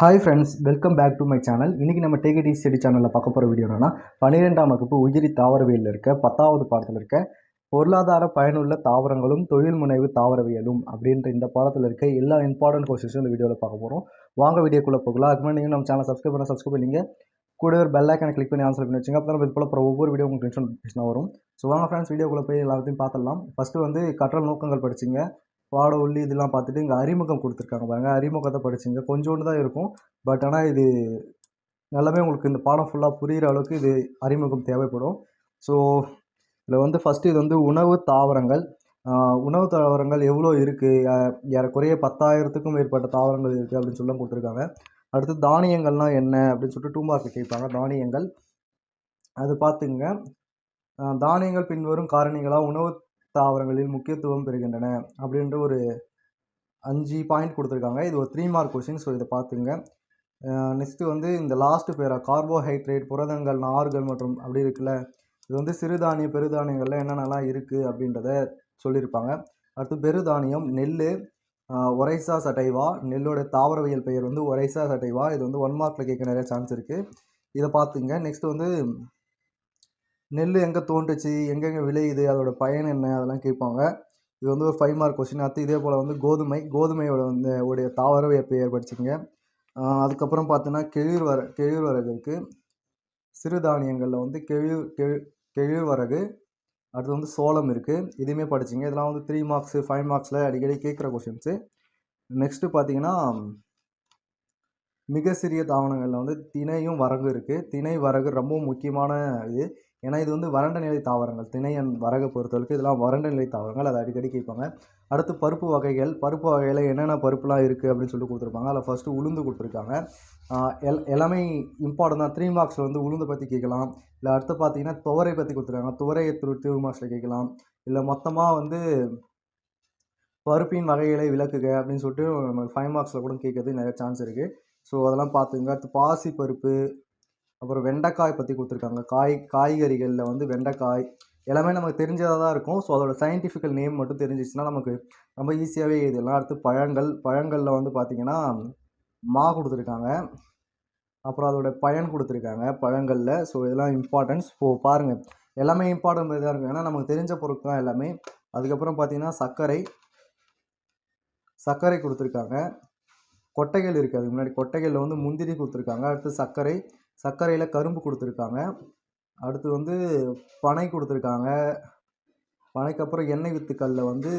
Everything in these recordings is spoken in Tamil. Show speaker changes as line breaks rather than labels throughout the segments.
Hi friends welcome back to my channel இன்றைக்கி நம்ம டேகடி ஸ்டடி சேனலில் பார்க்க போகிற வீடியோ என்னென்னா பன்னிரெண்டாம் வகுப்பு உயிரி தாவரவியலில் இருக்க பத்தாவது பாடத்தில் இருக்க பொருளாதார பயனுள்ள தாவரங்களும் தொழில் முனைவு தாவரவியலும் அப்படின்ற இந்த பாடத்தில் இருக்க எல்லா இம்பார்ட்டன்ட் கொஸ்டின்ஸும் இந்த வீடியோவில் பார்க்க போகிறோம் வாங்க வீடியோக்குள்ளே போகலாம். அதுக்கு நீங்கள் நம்ம சேனல் சப்ஸ்கிரைப் பண்ண சப்ஸ்கிரைப் பண்ணிங்க. கூட ஒரு பெல் ஐக்கனை கிளிக் பண்ணி ஆன்சர் பண்ணி வச்சுங்க. அப்போ நம்ம இது போல் அப்புறம் ஒவ்வொரு வீடியோ உங்களுக்கு நோட்டிஃபிகேஷன் வரும். ஸோ வாங்க ஃப்ரெண்ட்ஸ் வீடியோக்குள்ளே போய் எல்லாத்தையும் பார்த்துடலாம். ஃபஸ்ட்டு வந்து கற்றல் நோக்கங்கள் படிச்சிங்க. பாட உள்ளி இதெல்லாம் பார்த்துட்டு இங்கே அறிமுகம் கொடுத்துருக்காங்க பாருங்கள் அறிமுகத்தை படிச்சிங்க. கொஞ்சோண்டு தான் இருக்கும். பட் ஆனால் இது நல்லாவே உங்களுக்கு இந்த பாடம் ஃபுல்லாக புரிகிற அளவுக்கு இது அறிமுகம் தேவைப்படும். ஸோ இதில் வந்து ஃபஸ்ட்டு இது வந்து உணவு தாவரங்கள். உணவு தாவரங்கள் எவ்வளோ இருக்குது ஏறக்குறைய பத்தாயிரத்துக்கும் மேற்பட்ட தாவரங்கள் இருக்குது அப்படின்னு சொல்லி கொடுத்துருக்காங்க. அடுத்து தானியங்கள்லாம் என்ன அப்படின்னு சொல்லிட்டு டூ மார்க் கேட்பாங்க. தானியங்கள். அது பார்த்துங்க தானியங்கள் பின்வரும் காரணிகளாக உணவு தாவரங்களில் முக்கியத்துவம் பெறுகின்றன அப்படின்ற ஒரு அஞ்சு பாயிண்ட் கொடுத்துருக்காங்க. இது ஒரு த்ரீ மார்க் கொஷின் ஸோ இதை பார்த்துங்க. நெக்ஸ்ட்டு வந்து இந்த லாஸ்ட்டு பேரா கார்போஹைட்ரேட் புரதங்கள் நார்கள் மற்றும் அப்படி இருக்குல்ல இது வந்து சிறுதானிய பெருதானியங்கள்ல என்னென்னலாம் இருக்குது அப்படின்றத சொல்லியிருப்பாங்க. அடுத்து பெருதானியம் நெல் ஒரைசா சட்டைவா நெல்லோட தாவரவியல் பெயர் வந்து ஒரைசா சட்டைவா இது வந்து ஒன் மார்க்கில் கேட்க நிறைய சான்ஸ் இருக்குது இதை பார்த்துங்க. நெக்ஸ்ட் வந்து நெல் எங்கே தோன்றுச்சு? எங்கெங்கே விளையுது? அதோட பயன் என்ன? அதெல்லாம் கேட்பாங்க. இது வந்து ஒரு ஃபைவ் மார்க் கொஸ்டின் அடுத்து இதே போல் வந்து கோதுமை கோதுமையோட வந்து உடைய தாவர பெயர் படிச்சுங்க அதுக்கப்புறம் பார்த்தீங்கன்னா கெழிர் கெழிர்வரகு இருக்குது சிறுதானியங்களில் வந்து கெழிர் கெழு கெழிர்வரகு அடுத்து வந்து சோளம் இருக்குது இதுவுமே படிச்சிங்க. இதெல்லாம் வந்து த்ரீ மார்க்ஸு ஃபைவ் மார்க்ஸில் அடிக்கடி கேட்குற கொஷின்ஸு நெக்ஸ்ட்டு பார்த்தீங்கன்னா மிக சிறிய தாவரங்களில் வந்து திணையும் வரகு இருக்குது திணை வரகு ரொம்ப முக்கியமான இது. ஏன்னா இது வந்து வறண்ட நிலை தாவரங்கள் திணையன் வரகை பொறுத்தவரைக்கும் இதெல்லாம் வறண்ட நிலை தாவரங்கள். அதை அடிக்கடி கேட்பாங்க. அடுத்து பருப்பு வகைகள் பருப்பு வகையில் என்னென்ன பருப்புலாம் இருக்குது அப்படின்னு சொல்லி கொடுத்துருப்பாங்க. அதில் ஃபஸ்ட்டு உளுந்து கொடுத்துருக்காங்க. எல் எல்லாமே இம்பார்ட்டன் தான். த்ரீ மார்க்ஸில் வந்து உளுந்து பற்றி கேட்கலாம். இல்லை அடுத்து பார்த்தீங்கன்னா துவரை பற்றி கொடுத்துருக்காங்க. துவரையை த்ரூ த்ரீ மார்க்ஸில் கேட்கலாம். இல்லை மொத்தமாக வந்து பருப்பின் வகைகளை விளக்குக அப்படின்னு சொல்லிட்டு நம்ம ஃபைவ் மார்க்ஸில் கூட கேட்கறது நிறைய சான்ஸ் இருக்குது ஸோ அதெல்லாம் பார்த்துங்க அடுத்து பாசி பருப்பு அப்புறம் வெண்டைக்காய் பற்றி கொடுத்துருக்காங்க. காய் காய்கறிகளில் வந்து வெண்டைக்காய் எல்லாமே நமக்கு தெரிஞ்சதாக தான் இருக்கும். ஸோ அதோட சயின்டிஃபிக்கல் நேம் மட்டும் தெரிஞ்சிச்சுன்னா நமக்கு ரொம்ப ஈஸியாகவே இதெல்லாம் அடுத்து பழங்கள் பழங்களில் வந்து பார்த்திங்கன்னா மா கொடுத்துருக்காங்க. அப்புறம் அதோட பயன் கொடுத்துருக்காங்க பழங்களில். ஸோ இதெல்லாம் இம்பார்ட்டன்ஸ் ஸோ பாருங்கள் எல்லாமே இம்பார்ட்டன் இதாக இருக்கும். ஏன்னா நமக்கு தெரிஞ்ச பொருட்கள் தான் எல்லாமே. அதுக்கப்புறம் பார்த்திங்கன்னா சர்க்கரை சர்க்கரை கொடுத்துருக்காங்க. கொட்டைகள் இருக்குது அதுக்கு முன்னாடி கொட்டைகளில் வந்து முந்திரி கொடுத்துருக்காங்க. அடுத்து சர்க்கரை சர்க்கரையில் கரும்பு கொடுத்துருக்காங்க. அடுத்து வந்து பனை கொடுத்துருக்காங்க. பனைக்கு அப்புறம் எண்ணெய் வித்துக்களில் வந்து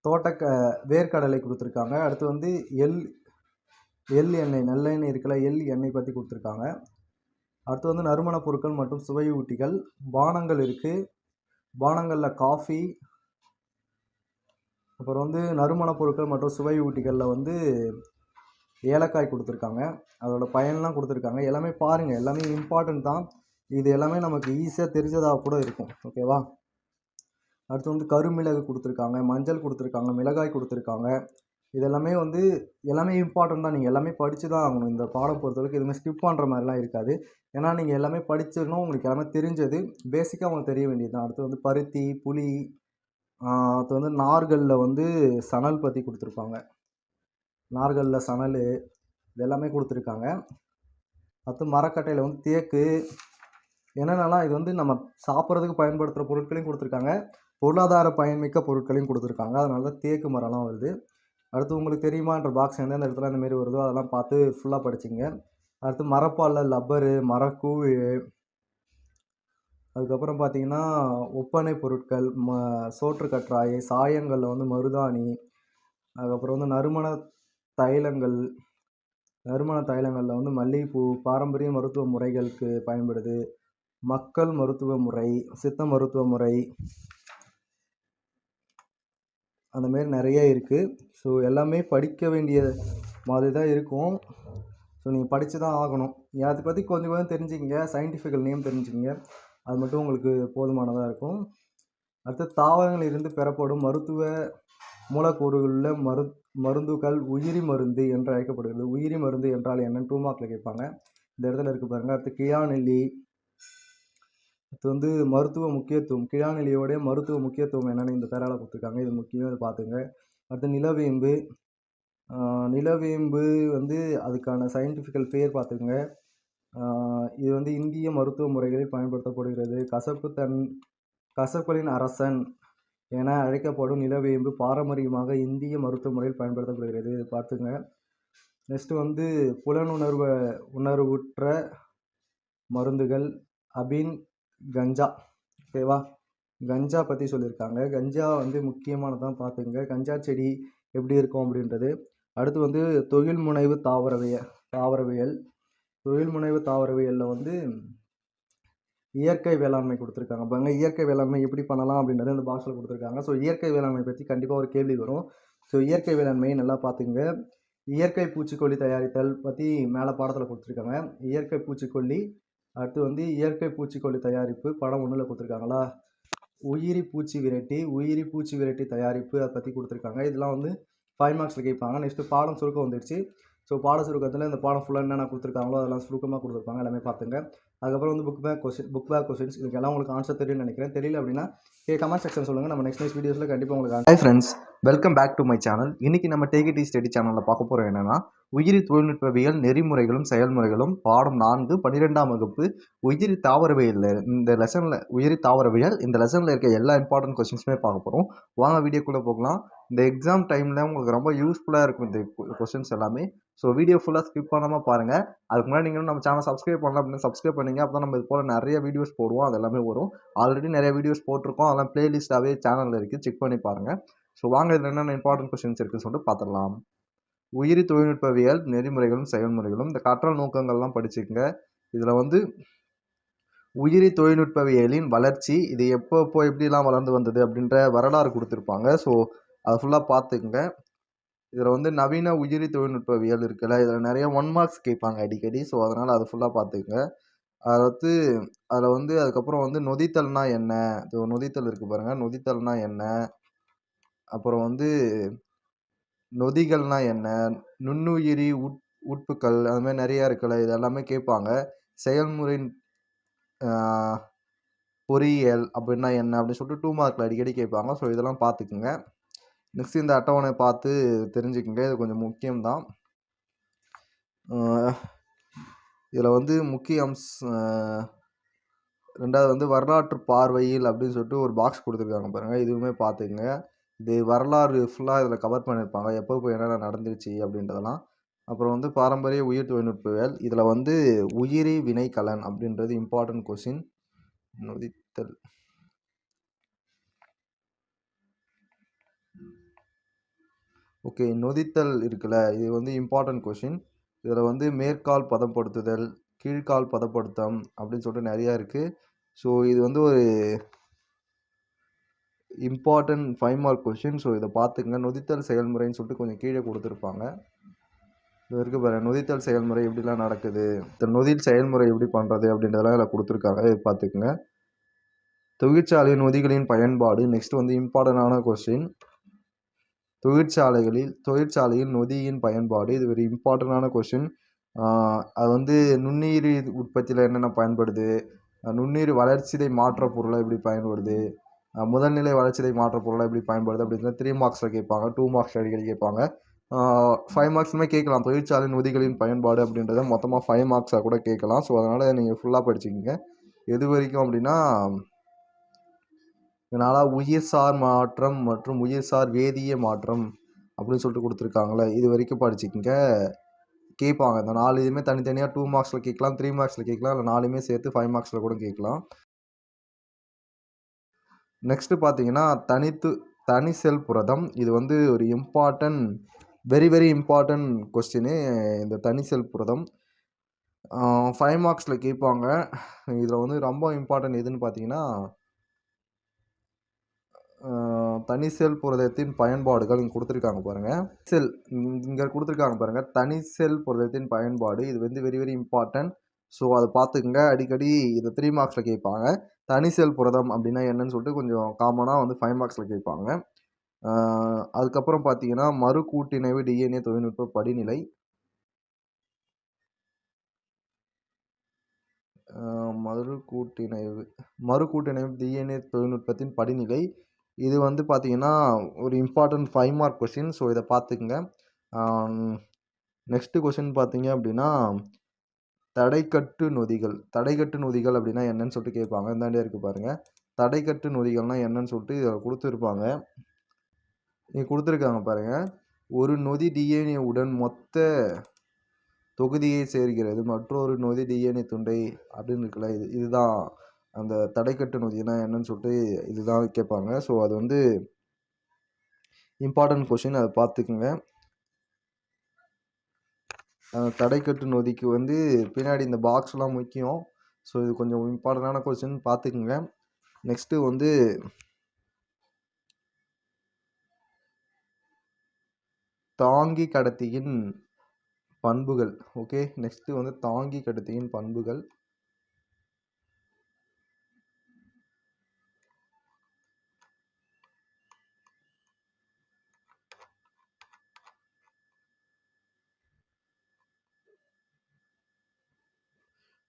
தோட்டக்க வேர்க்கடலை கொடுத்துருக்காங்க. அடுத்து வந்து எள் எள் எண்ணெய் நல்லெண்ணெய் இருக்கல எள் எண்ணெய் பற்றி கொடுத்துருக்காங்க. அடுத்து வந்து நறுமணப் பொருட்கள் மற்றும் சுவையூட்டிகள். பானங்கள் இருக்குது பானங்களில் காஃபி. அப்புறம் வந்து நறுமணப் பொருட்கள் மற்றும் சுவையூட்டிகளில் வந்து ஏலக்காய் கொடுத்துருக்காங்க. அதோட பயன்லாம் கொடுத்துருக்காங்க. எல்லாமே பாருங்கள் எல்லாமே இம்பார்ட்டண்ட் தான். இது எல்லாமே நமக்கு ஈஸியாக தெரிஞ்சதாக கூட இருக்கும். ஓகேவா அடுத்து வந்து கருமிளகு கொடுத்துருக்காங்க. மஞ்சள் கொடுத்துருக்காங்க. மிளகாய் கொடுத்துருக்காங்க. இதெல்லாமே வந்து எல்லாமே இம்பார்ட்டண்ட் தான். நீங்கள் எல்லாமே படித்து தான் ஆகணும். இந்த பாடம் பொறுத்தவரைக்கும் எதுவுமே ஸ்கிப் பண்ணுற மாதிரிலாம் இருக்காது. ஏன்னா நீங்கள் எல்லாமே படிச்சிடணும் உங்களுக்கு எல்லாமே தெரிஞ்சது. பேசிக்காக உங்களுக்கு தெரிய வேண்டியது தான். அடுத்து வந்து பருத்தி புளி அடுத்து வந்து நார்களில் வந்து சணல் பற்றி கொடுத்துருப்பாங்க. நார்களில் சணல் இது எல்லாமே கொடுத்துருக்காங்க. அடுத்து மரக்கட்டையில் வந்து தேக்கு என்னென்னலாம் இது வந்து நம்ம சாப்பிட்றதுக்கு பயன்படுத்துகிற பொருட்களையும் கொடுத்துருக்காங்க. பொருளாதார பயன்மிக்க பொருட்களையும் கொடுத்துருக்காங்க. அதனால தான் தேக்கு மரம்லாம் வருது. அடுத்து உங்களுக்கு தெரியுமான்ற பாக்ஸ் எந்தெந்த இடத்துல இந்த வருதோ அதெல்லாம் பார்த்து ஃபுல்லாக படிச்சிங்க. அடுத்து மரப்பாலில் லப்பரு மரக்கூழ் அதுக்கப்புறம் பார்த்தீங்கன்னா ஒப்பனை பொருட்கள் ம சோற்று கற்றாயை சாயங்களில் வந்து மருதாணி அதுக்கப்புறம் வந்து நறுமண தைலங்கள் நறுமண தைலங்களில் வந்து மல்லிகைப்பூ பாரம்பரிய மருத்துவ முறைகளுக்கு பயன்படுது. மக்கள் மருத்துவ முறை சித்த மருத்துவ முறை அந்த மாரி நிறைய இருக்குது ஸோ எல்லாமே படிக்க வேண்டிய மாதிரி தான் இருக்கும். ஸோ நீங்கள் படித்து தான் ஆகணும். நீங்கள் அதை பற்றி கொஞ்சம் கொஞ்சம் தெரிஞ்சுக்கிங்க. Scientifical name தெரிஞ்சுக்கிங்க. அது மட்டும் உங்களுக்கு போதுமானதாக இருக்கும். அடுத்து தாவரங்களில் இருந்து பெறப்படும் மருத்துவ மூலக்கூறுகளில் மரு மருந்துகள் உயிரி மருந்து என்று அழைக்கப்படுகிறது. உயிரி மருந்து என்றால் என்னன்னு டூ மார்க்கில் கேட்பாங்க. இந்த இடத்துல இருக்குது பாருங்கள் அடுத்து கியாநெல்லி அடுத்து வந்து மருத்துவ முக்கியத்துவம். கிழாநிலையோடைய மருத்துவ முக்கியத்துவம் என்னென்னு இந்த தரால கொடுத்துருக்காங்க. இது முக்கியம். இதை பார்த்துங்க. அடுத்து நிலவேம்பு. நிலவேம்பு வந்து அதுக்கான சயின்டிஃபிக்கல் பேர் பார்த்துக்கோங்க. இது வந்து இந்திய மருத்துவ முறைகளில் பயன்படுத்தப்படுகிறது. கசப்பு தன் கசப்புகளின் அரசன். என அழைக்கப்படும் நிலவேம்பு பாரம்பரியமாக இந்திய மருத்துவ முறையில் பயன்படுத்தப்படுகிறது. இது பார்த்துங்க. நெக்ஸ்ட்டு வந்து புலனுணர்வு உணர்வுற்ற மருந்துகள். அபின் கஞ்சா. ஓகேவா கஞ்சா பற்றி சொல்லியிருக்காங்க. கஞ்சா வந்து முக்கியமானதான் பார்த்துங்க. கஞ்சா செடி எப்படி இருக்கும் அப்படின்றது. அடுத்து வந்து தொழில் முனைவு தாவரவியல். தாவரவியல் தொழில் முனைவு தாவரவியலில் வந்து இயற்கை வேளாண்மை கொடுத்துருக்காங்க. பாருங்க இயற்கை வேளாண்மை எப்படி பண்ணலாம் அப்படின்றது இந்த பாக்ஸில் கொடுத்துருக்காங்க. ஸோ இயற்கை வேளாண்மை பற்றி கண்டிப்பாக ஒரு கேள்வி வரும். ஸோ இயற்கை வேளாண்மையை நல்லா பார்த்துங்க இயற்கை பூச்சிக்கொல்லி தயாரித்தல் பற்றி மேலே பாடத்தில் கொடுத்துருக்காங்க. இயற்கை பூச்சிக்கொல்லி அடுத்து வந்து இயற்கை பூச்சிக்கொல்லி தயாரிப்பு படம் ஒன்றில் கொடுத்துருக்காங்களா? உயிரி பூச்சி விரட்டி உயிரி பூச்சி விரட்டி தயாரிப்பு அதை பற்றி கொடுத்துருக்காங்க. இதெல்லாம் வந்து ஃபைவ் மார்க்ஸில் கேட்பாங்க. நெக்ஸ்ட்டு பாடம் சுருக்கம் வந்துடுச்சு. ஸோ பாட சுருக்கத்தில் இந்த பாடம் ஃபுல்லாக என்னென்ன கொடுத்துருக்காங்களோ அதெல்லாம் சுருக்கமாக கொடுத்துருப்பாங்க. எல்லாமே பார்த்துங்க. அதுக்கப்புறம் வந்து book back question book back questions இதுக்கெல்லாம் உங்களுக்கு ஆன்சர் தெரியும்னு நினைக்கிறேன். தெரியல அப்படின்னா கே கமெண்ட் செக்ஷன் சொல்லுங்கள் நம்ம நெக்ஸ்ட் நெக்ஸ்ட் வீடியோஸில் கண்டிப்பாக உங்களுக்கு hi friends welcome back to my channel இன்றைக்கி நம்ம டேகிடி ஸ்டடி சேனலில் பார்க்க போகிறோம் என்னென்னா உயிரி தொழில்நுட்பவியல் நெறிமுறைகளும் செயல்முறைகளும் பாடம் நான்கு பன்னிரெண்டாம் வகுப்பு உயிரி தாவரவியல் இந்த லெசனில் உயிரி தாவரவியல் இந்த லெசனில் இருக்க எல்லா இம்பார்ட்டன்ட் கொஸ்டின்ஸுமே பார்க்க போகிறோம் வாங்க வீடியோக்குள்ளே போகலாம். இந்த எக்ஸாம் டைமில் உங்களுக்கு ரொம்ப யூஸ்ஃபுல்லாக இருக்கும் இந்த கொஸ்டின்ஸ் எல்லாமே. ஸோ வீடியோ ஃபுல்லாக ஸ்கிப் பண்ணாமல் பாருங்கள் அதுக்கு முன்னாடி நீங்களும் நம்ம சேனல் சப்ஸ்கிரைப் பண்ணலாம் அப்படின்னு சப்ஸ்கிரைப் பண்ணிங்க. அப்போ நம்ம இது போல் நிறைய வீடியோஸ் போடுவோம். அது எல்லாமே வரும். ஆல்ரெடி நிறைய வீடியோஸ் போட்டிருக்கோம். அதெல்லாம் பிளேலிஸ்ட்டாகவே சேனலில் இருக்குது செக் பண்ணி பாருங்கள் ஸோ வாங்க இதில் என்னென்ன இம்பார்ட்டன்ட் கொஸ்டின்ஸ் இருக்குன்னு சொல்லிட்டு பார்த்துடலாம். உயிரி தொழில்நுட்பவியல் நெறிமுறைகளும் செயல்முறைகளும். இந்த கற்றல் நோக்கங்கள்லாம் படிச்சுக்கங்க. இதில் வந்து உயிரி தொழில்நுட்பவியலின் வளர்ச்சி இது எப்போ எப்போ எப்படிலாம் வளர்ந்து வந்தது அப்படின்ற வரலாறு கொடுத்துருப்பாங்க. ஸோ அதை ஃபுல்லாக பார்த்துக்குங்க. இதில் வந்து நவீன உயிரி தொழில்நுட்பவியல் இருக்குல்ல இதில் நிறைய ஒன் மார்க்ஸ் கேட்பாங்க அடிக்கடி. ஸோ அதனால் அதை ஃபுல்லாக பார்த்துக்குங்க அதில் வந்து அதில் வந்து அதுக்கப்புறம் வந்து நொதித்தல்னா என்ன? இது நொதித்தல் இருக்குது பாருங்கள் நொதித்தல்னா என்ன? அப்புறம் வந்து நொதிகள்னா என்ன? நுண்ணுயிரி உட் உட்புக்கள் அது மாதிரி நிறையா இருக்குல்ல இது எல்லாமே கேட்பாங்க செயல்முறை பொறியியல் அப்படின்னா என்ன? அப்படின்னு சொல்லிட்டு டூ மார்க்கில் அடிக்கடி கேட்பாங்க ஸோ இதெல்லாம் பார்த்துக்குங்க நெக்ஸ்ட் இந்த அட்டவணை பார்த்து தெரிஞ்சுக்குங்க. இது கொஞ்சம் முக்கியம்தான். இதில் வந்து முக்கிய அம்ஸ் ரெண்டாவது வந்து வரலாற்று பார்வையில் அப்படின்னு சொல்லிட்டு ஒரு பாக்ஸ் கொடுத்துருக்காங்க பாருங்கள் இதுவுமே பார்த்துக்குங்க. இது வரலாறு ஃபுல்லாக இதில் கவர் பண்ணியிருப்பாங்க. எப்போ போய் என்னென்ன நடந்துருச்சு அப்படின்றதெல்லாம். அப்புறம் வந்து பாரம்பரிய உயிர் தொழில்நுட்பவியல் இதில் வந்து உயிரி வினைக்கலன் அப்படின்றது இம்பார்ட்டன்ட் கொஷின் நொதித்தல். ஓகே நொதித்தல் இருக்குல்ல இது வந்து இம்பார்ட்டன்ட் கொஷின் இதில் வந்து மேற்கால் பதப்படுத்துதல் கீழ்கால் பதப்படுத்தம் அப்படின்னு சொல்லிட்டு நிறையா இருக்குது ஸோ இது வந்து ஒரு important five mark question so இதை பார்த்துங்க நொதித்தல் செயல்முறைன்னு சொல்லிட்டு கொஞ்சம் கீழே கொடுத்துருப்பாங்க. இது இருக்கு பாரு நொதித்தல் செயல்முறை எப்படிலாம் நடக்குது? இந்த நொதில் செயல்முறை எப்படி பண்ணுறது அப்படின்றதெல்லாம் இதில் கொடுத்துருக்காங்க. இது பார்த்துக்குங்க. தொழிற்சாலை நொதிகளின் பயன்பாடு. நெக்ஸ்ட் வந்து இம்பார்ட்டண்டான கொஸ்டின் தொழிற்சாலைகளில் தொழிற்சாலையில் நொதியின் பயன்பாடு இது ஒரு இம்பார்ட்டண்டான கொஷின் அது வந்து நுண்ணுயிர் உற்பத்தியில் என்னென்ன பயன்படுது? நுண்ணுயிர் நுண்ணுயிரி வளர்ச்சிதை மாற்ற பொருளாக எப்படி பயன்படுது? முதல்நிலை வளர்ச்சிதை மாற்ற பொருளாக எப்படி பயன்படுது? அப்படின்னு த்ரீ மார்க்ஸில் கேட்பாங்க டூ மார்க்ஸ் அடிக்கடி கேட்பாங்க. ஃபைவ் மார்க்ஸுமே கேட்கலாம். தொழிற்சாலை நொதிகளின் பயன்பாடு அப்படின்றத மொத்தமாக ஃபைவ் மார்க்ஸாக கூட கேட்கலாம். ஸோ அதனால் நீங்கள் ஃபுல்லாக படிச்சுக்கிங்க. எது வரைக்கும் அப்படின்னா இதனால் உயிர்சார் மாற்றம் மற்றும் உயிர்சார் வேதிய மாற்றம் அப்படின்னு சொல்லிட்டு கொடுத்துருக்காங்களே. இது வரைக்கும் படிச்சுக்கங்க. கேட்பாங்க. இந்த நாலு இதுவுமே தனித்தனியாக டூ மார்க்ஸில் கேட்கலாம் த்ரீ மார்க்ஸில் கேட்கலாம் இல்லை நாலுமே சேர்த்து ஃபைவ் மார்க்ஸில் கூட கேட்கலாம். நெக்ஸ்ட்டு பார்த்தீங்கன்னா தனித்து தனி செல் புரதம். இது வந்து ஒரு important very very important question இந்த தனி செல் புரதம். ஃபைவ் மார்க்ஸில் கேட்பாங்க. இதில் வந்து ரொம்ப இம்பார்ட்டன்ட் எதுன்னு பார்த்தீங்கன்னா தனி செல் புரதத்தின் பயன்பாடுகள் இங்கே கொடுத்துருக்காங்க பாருங்கள் செல் இங்கே கொடுத்துருக்காங்க பாருங்கள் தனி செல் புரதத்தின் பயன்பாடு இது வந்து வெரி வெரி இம்பார்ட்டன்ட் ஸோ அதை பார்த்துக்குங்க. அடிக்கடி இதை த்ரீ மார்க்ஸில் கேட்பாங்க. தனி செல் புரதம் அப்படின்னா என்னன்னு சொல்லிட்டு கொஞ்சம் காமனாக வந்து ஃபைவ் மார்க்ஸில் கேட்பாங்க. அதுக்கப்புறம் பார்த்தீங்கன்னா மறு கூட்டிணைவு டிஎன்ஏ தொழில்நுட்ப படிநிலை. மறு கூட்டிணைவு மறு கூட்டிணைவு டிஎன்ஏ தொழில்நுட்பத்தின் படிநிலை. இது வந்து பார்த்தீங்கன்னா ஒரு important five mark question so இதை பார்த்துக்குங்க
நெக்ஸ்ட்டு கொஷின் பார்த்தீங்க அப்படின்னா தடைக்கட்டு நொதிகள். தடைக்கட்டு நொதிகள் அப்படின்னா என்னன்னு சொல்லிட்டு கேட்பாங்க இந்தாண்டே இருக்குது பாருங்கள் தடைக்கட்டு நொதிகள்னால் என்னன்னு சொல்லிட்டு இதில் கொடுத்துருப்பாங்க. இங்கே கொடுத்துருக்காங்க பாருங்கள் ஒரு நொதி டிஎன்ஏ உடன் மொத்த தொகுதியை சேர்கிறது மற்றொரு நொதி டிஎன்ஏ துண்டை அப்படின்னு இருக்குல்ல இது இதுதான். அந்த தடைக்கட்டு நொதினா என்னன்னு சொல்லிட்டு இதுதான் கேட்பாங்க. ஸோ அது வந்து இம்பார்ட்டன்ட் கொஷின் அதை பார்த்துக்குங்க. தடைக்கட்டு நொதிக்கு வந்து பின்னாடி இந்த பாக்ஸ்லாம் முக்கியம். ஸோ இது கொஞ்சம் இம்பார்ட்டண்டான கொஷின் பார்த்துக்குங்க. நெக்ஸ்ட்டு வந்து தாங்கி கடத்தியின் பண்புகள். ஓகே நெக்ஸ்ட்டு வந்து தாங்கி கடத்தியின் பண்புகள்.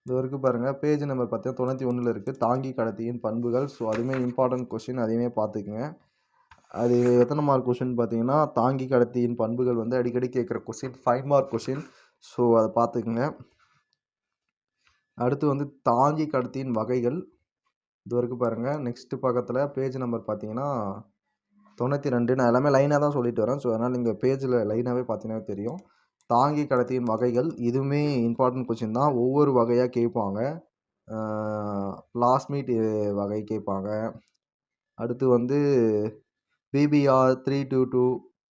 இது வரைக்கும் பாருங்கள் பேஜ் நம்பர் பார்த்தீங்கன்னா தொண்ணூற்றி ஒன்றில் இருக்குது தாங்கி கடத்தியின் பண்புகள். ஸோ அதுவுமே இம்பார்ட்டன்ட் கொஷின் அதையுமே பார்த்துக்குங்க. அது எத்தனை மார்க் கொஷின் பார்த்தீங்கன்னா தாங்கி கடத்தியின் பண்புகள் வந்து அடிக்கடி கேட்குற question five mark question so அதை பார்த்துக்குங்க. அடுத்து வந்து தாங்கி கடத்தியின் வகைகள். இது வரைக்கும் பாருங்கள் நெக்ஸ்ட்டு பக்கத்தில் பேஜ் நம்பர் பார்த்தீங்கன்னா தொண்ணூற்றி ரெண்டு. நான் எல்லாமே லைனாக தான் சொல்லிட்டு வரேன். ஸோ அதனால் நீங்கள் பேஜில் லைனாகவே பார்த்தீங்கன்னா தெரியும். தாங்கி கடத்தியின் வகைகள் இதுவுமே இம்பார்ட்டன்ட் கொஷின் தான். ஒவ்வொரு வகையாக கேட்பாங்க. பிளாஸ்மீட் வகை கேட்பாங்க. அடுத்து வந்து பிபிஆர் த்ரீ டூ டூ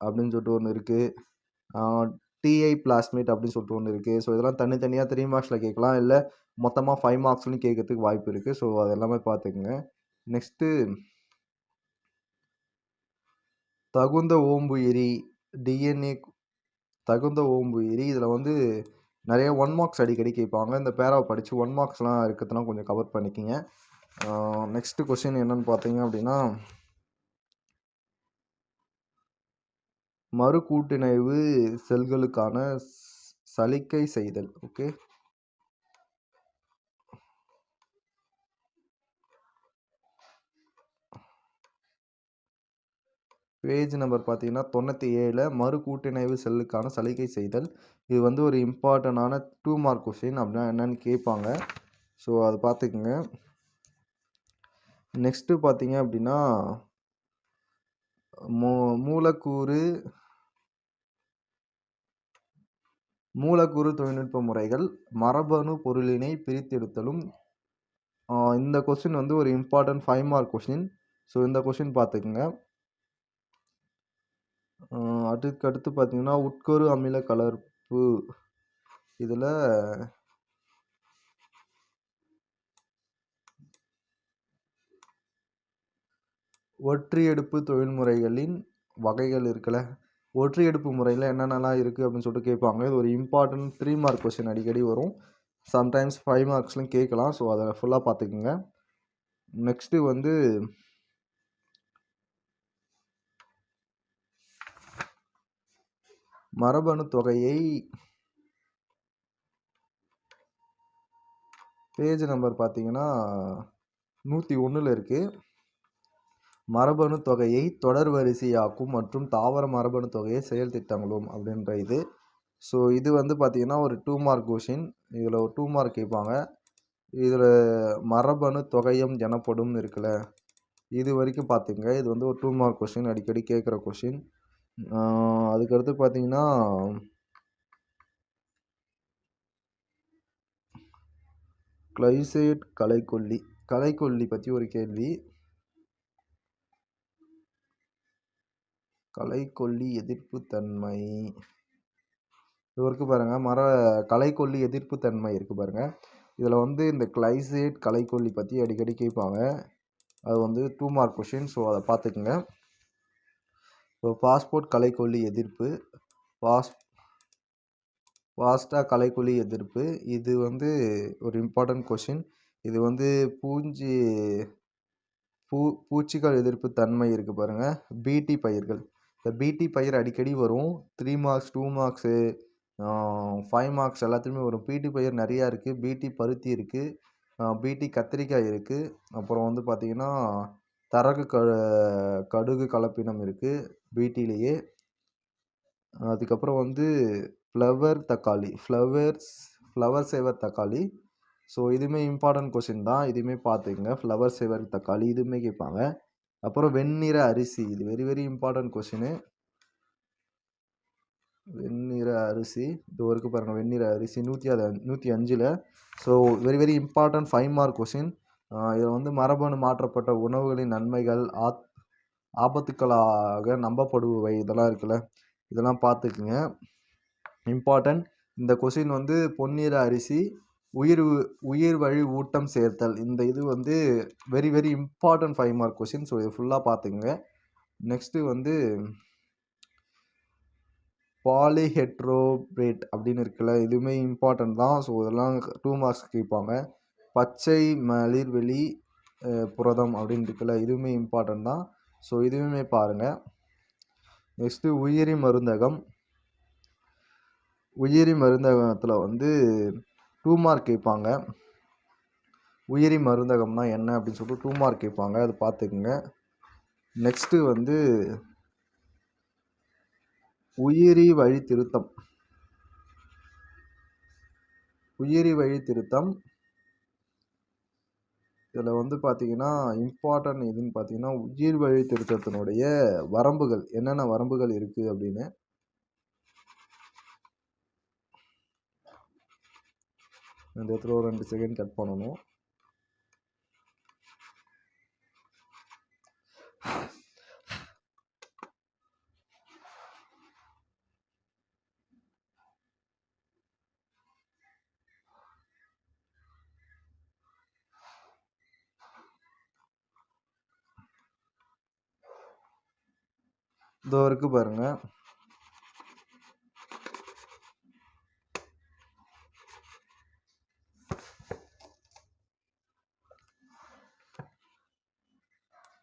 அப்படின்னு சொல்லிட்டு ஒன்று இருக்குது டிஐ பிளாஸ்மேட் அப்படின்னு சொல்லிட்டு ஒன்று இருக்குது ஸோ இதெல்லாம் தனித்தனியாக த்ரீ மார்க்ஸில் கேட்கலாம். இல்லை மொத்தமாக ஃபைவ் மார்க்ஸ்லையும் கேட்கறதுக்கு வாய்ப்பு இருக்குது ஸோ அது எல்லாமே பார்த்துக்குங்க. நெக்ஸ்ட்டு தகுந்த ஓம்புயிரி டிஎன்ஏ தகுந்த ஓம்பு ஏறி இதில் வந்து நிறைய ஒன் மார்க்ஸ் அடிக்கடி கேட்பாங்க இந்த பேராவை படித்து ஒன் மார்க்ஸ்லாம் இருக்கிறதுலாம் கொஞ்சம் கவர் பண்ணிக்கிங்க. நெக்ஸ்ட்டு கொஷின் என்னன்னு பார்த்தீங்க அப்படின்னா மறு கூட்டிணைவு செல்களுக்கான சலிக்கை செய்தல். ஓகே பேஜ் நம்பர் பார்த்தீங்கன்னா தொண்ணூற்றி ஏழில் மறு கூட்டிணைவு செல்லுக்கான சலுகை செய்தல். இது வந்து ஒரு இம்பார்ட்டண்டான டூ மார்க் கொஷின் அப்படின்னா என்னென்னு கேட்பாங்க. ஸோ அதை பார்த்துக்குங்க. நெக்ஸ்ட்டு பார்த்தீங்க அப்படின்னா மூ மூலக்கூறு மூலக்கூறு தொழில்நுட்ப முறைகள் மரபணு பொருளினை பிரித்தெடுத்தலும். இந்த கொஷின் வந்து ஒரு important five mark question so இந்த கொஷின் பார்த்துக்குங்க. அதுக்கு அடுத்து பார்த்தீங்கன்னா உட்கரு அமில கலர்ப்பு இதில் ஒற்றியெடுப்பு தொழில்முறைகளின் வகைகள் இருக்குல்ல? ஒற்றியெடுப்பு முறையில் என்னென்னலாம் இருக்குது அப்படின்னு சொல்லிட்டு கேட்பாங்க. இது ஒரு இம்பார்ட்டன்ட் த்ரீ மார்க் கொஸ்டின் அடிக்கடி வரும். சம்டைம்ஸ் ஃபைவ் மார்க்ஸ்லையும் கேட்கலாம். ஸோ அதை ஃபுல்லாக பார்த்துக்குங்க. நெக்ஸ்ட்டு வந்து மரபணு தொகையை பேஜ் நம்பர் பார்த்தீங்கன்னா நூற்றி ஒன்றில் இருக்குது மரபணு தொகையை தொடர் வரிசையாக்கும் மற்றும் தாவர மரபணு தொகையை செயல் திட்டங்களும் அப்படின்ற இது. ஸோ இது வந்து பார்த்திங்கன்னா ஒரு டூ மார்க் கொஷின் இதில் ஒரு டூ மார்க் கேட்பாங்க. இதில் மரபணு தொகையம் எனப்படும் இருக்குல்ல. இது வரைக்கும் பார்த்துங்க இது வந்து ஒரு டூ மார்க் கொஷின் அடிக்கடி கேட்குற கொஷின் அதுக்கடுத்து பார்த்தீங்கன்னா கிளைசேட் கலைக்கொல்லி. கலைக்கொல்லி பற்றி ஒரு கேள்வி. கலைக்கொல்லி எதிர்ப்பு தன்மை. இது இருக்குது பாருங்கள் மர கலைக்கொல்லி எதிர்ப்பு தன்மை இருக்குது பாருங்கள் இதில் வந்து இந்த கிளைசேட் கலைக்கொல்லி பற்றி அடிக்கடி கேட்பாங்க. அது வந்து டூ மார்க் கொஷின் ஸோ அதை பார்த்துக்குங்க. இப்போ பாஸ்போர்ட் கலைக்கொல்லி எதிர்ப்பு பாஸ் வாஸ்டா கலைக்கொல்லி எதிர்ப்பு இது வந்து ஒரு இம்பார்ட்டன்ட் கொஷின் இது வந்து பூஞ்சி பூ பூச்சிகள் எதிர்ப்பு தன்மை இருக்குது பாருங்கள் பிடி பயிர்கள். இந்த பிடி பயிர் அடிக்கடி வரும். Three marks two marks five marks எல்லாத்துலேயுமே வரும். பிடி பயிர் நிறையா இருக்குது பிடி பருத்தி இருக்குது பிடி கத்திரிக்காய் இருக்குது அப்புறம் வந்து பார்த்திங்கன்னா தரகு க கடுகு கலப்பினம் இருக்குது பீட்டிலேயே. அதுக்கப்புறம் வந்து ஃப்ளவர் தக்காளி. ஃப்ளவர்ஸ் ஃப்ளவர் சேவர் தக்காளி. ஸோ இதுவுமே இம்பார்ட்டன்ட் கொஷின் தான். இதுவுமே பார்த்துக்கங்க. ஃப்ளவர் சேவர் தக்காளி இதுவுமே கேட்பாங்க. அப்புறம் வெண்ணிற அரிசி. இது வெரி வெரி இம்பார்ட்டன்ட் கொஷினு வெண்ணிற அரிசி. இது வரைக்கும் பாருங்கள் வெண்ணிற அரிசி நூற்றி அது நூற்றி அஞ்சில். So very very important five mark question இதில் வந்து மரபணு மாற்றப்பட்ட உணவுகளின் நன்மைகள் ஆத் ஆபத்துக்களாக நம்பப்படுபவை. இதெல்லாம் இருக்குல்ல. இதெல்லாம் பார்த்துக்குங்க. இம்பார்ட்டன்ட் இந்த கொஷின் வந்து பொன்னிற அரிசி உயிர் உயிர் வழி ஊட்டம் சேர்த்தல். இந்த இது வந்து very very important five mark question so இது ஃபுல்லாக பார்த்துக்குங்க. நெக்ஸ்ட்டு வந்து பாலிஹெட்ரோபேட் அப்படின்னு இருக்குல்ல. இதுவுமே இம்பார்ட்டன்ட் தான். ஸோ இதெல்லாம் டூ மார்க்ஸ் கேட்பாங்க. பச்சை மலிர்வெளி புரதம் அப்படின்னு இருக்குல்ல. இதுவுமே இம்பார்ட்டன்ட் தான். ஸோ இதுவுமே பாருங்கள் நெக்ஸ்ட்டு உயிரி மருந்தகம். உயிரி மருந்தகத்தில் வந்து டூ மார்க் கேட்பாங்க உயிரி மருந்தகம்னா என்ன அப்படின்னு சொல்லிட்டு டூ மார்க் கேட்பாங்க அது பார்த்துக்குங்க நெக்ஸ்ட்டு வந்து உயிரி வழி திருத்தம் உயிரி வழி திருத்தம் இதில் வந்து பார்த்தீங்கன்னா இம்பார்ட்டன்ட் எதுன்னு பார்த்தீங்கன்னா உயிர் வழி திருத்தத்தினுடைய வரம்புகள். என்னென்ன வரம்புகள் இருக்குது அப்படின்னு? இந்த இடத்துல ஒரு ரெண்டு செகண்ட் கட் பண்ணணும். இதோ இருக்கு பாருங்க.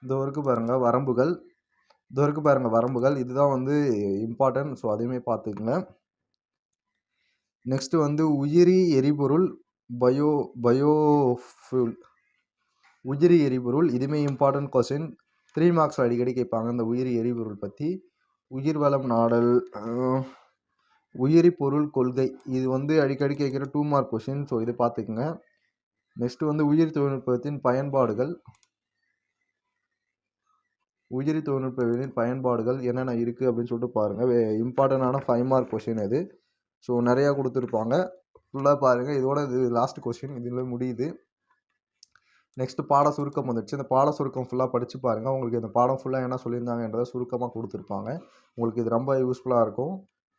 இதோ இருக்கு பாருங்க வரம்புகள். இதோ இருக்கு பாருங்க வரம்புகள். இதுதான் வந்து இம்பார்ட்டன்ட் ஸோ அதையுமே பார்த்துக்குங்க. நெக்ஸ்ட் வந்து உயிரி எரிபொருள் பயோ பயோஃபுல் உயிரி எரிபொருள் இதுவுமே இம்பார்ட்டன்ட் கொஸ்டின் த்ரீ மார்க்ஸ் அடிக்கடி கேட்பாங்க இந்த உயிரி எரிபொருள் பற்றி உயிர் வளம் நாடல் உயிரி பொருள் கொள்கை. இது வந்து அடிக்கடி கேட்குற டூ மார்க் கொஷின் ஸோ இது பார்த்துக்குங்க. நெக்ஸ்ட் வந்து உயிர் தொழில்நுட்பத்தின் பயன்பாடுகள். உயிரி தொழில்நுட்பவியலின் பயன்பாடுகள் என்னென்ன இருக்குது அப்படின்னு சொல்லிட்டு பாருங்கள் இம்பார்ட்டண்டான ஃபைவ் மார்க் கொஷின் இது. ஸோ நிறையா கொடுத்துருப்பாங்க. ஃபுல்லாக பாருங்கள் இதோட இது லாஸ்ட் கொஷின் இதில் முடியுது. நெக்ஸ்ட் பாட சுருக்கம் வந்துடுச்சு இந்த பாட சுருக்கம் ஃபுல்லாக படித்து பாருங்கள் உங்களுக்கு இந்த பாடம் ஃபுல்லாக என்ன சொல்லியிருந்தாங்கன்றதை சுருக்கமாக கொடுத்துருப்பாங்க. உங்களுக்கு இது ரொம்ப யூஸ்ஃபுல்லாக இருக்கும்.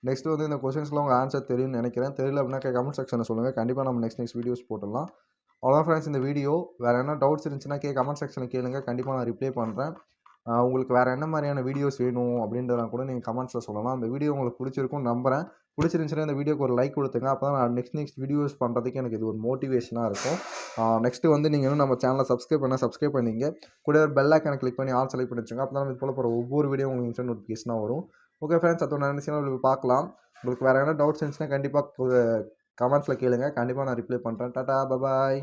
நெக்ஸ்ட் வந்து இந்த கொஸ்டின்ஸ்லாம் உங்கள் ஆன்சர் தெரியும்னு நினைக்கிறேன். தெரியல அப்படின்னா கமெண்ட் செக்ஷனில் சொல்லுங்கள் கண்டிப்பாக நம்ம நெக்ஸ்ட் நெக்ஸ்ட் வீடியோஸ் போட்டுடலாம். அவ்வளோதான் ஃப்ரெண்ட்ஸ் இந்த வீடியோ வேறு என்ன டவுட்ஸ் இருந்துச்சுன்னா கே கமெண்ட் செக்ஷனில் கேளுங்க. கண்டிப்பாக நான் ரிப்ளை பண்ணுறேன் உங்களுக்கு வேறு என்ன மாதிரியான வீடியோஸ் வேணும் அப்படின்றதெல்லாம் கூட நீங்கள் கமெண்ட்ஸில் சொல்லலாம். அந்த வீடியோ உங்களுக்கு பிடிச்சிருக்கும் நம்புறேன். பிடிச்சிருந்துச்சுன்னா இந்த வீடியோக்கு ஒரு லைக் கொடுத்துங்க. அப்போ தான் நான் நெக்ஸ்ட் நெக்ஸ்ட் வீடியோஸ் பண்ணுறதுக்கு எனக்கு இது ஒரு மோட்டிவேஷனாக இருக்கும். நெக்ஸ்ட்டு வந்து நீங்கள் இன்னும் நம்ம சேனலை சப்ஸ்கிரைப் பண்ணால் சப்ஸ்கிரைப் பண்ணிங்க. கூட ஒரு பெல் ஐக்கானை கிளிக் பண்ணி ஆல் செலக்ட் பண்ணி வச்சுங்க அப்போ தான் இது போல போகிற ஒவ்வொரு வீடியோ உங்களுக்கு இன்ஸ்டன்ட் நோட்டிஃபிகேஷனாக வரும். ஓகே ஃப்ரெண்ட்ஸ் அதோட நினச்சினா உங்களுக்கு பார்க்கலாம். உங்களுக்கு வேறு எதனா டவுட்ஸ் இருந்துச்சுன்னா கண்டிப்பாக கமெண்ட்ஸில் கேளுங்க. கண்டிப்பாக நான் ரிப்ளை பண்ணுறேன் டாட்டா பபாய்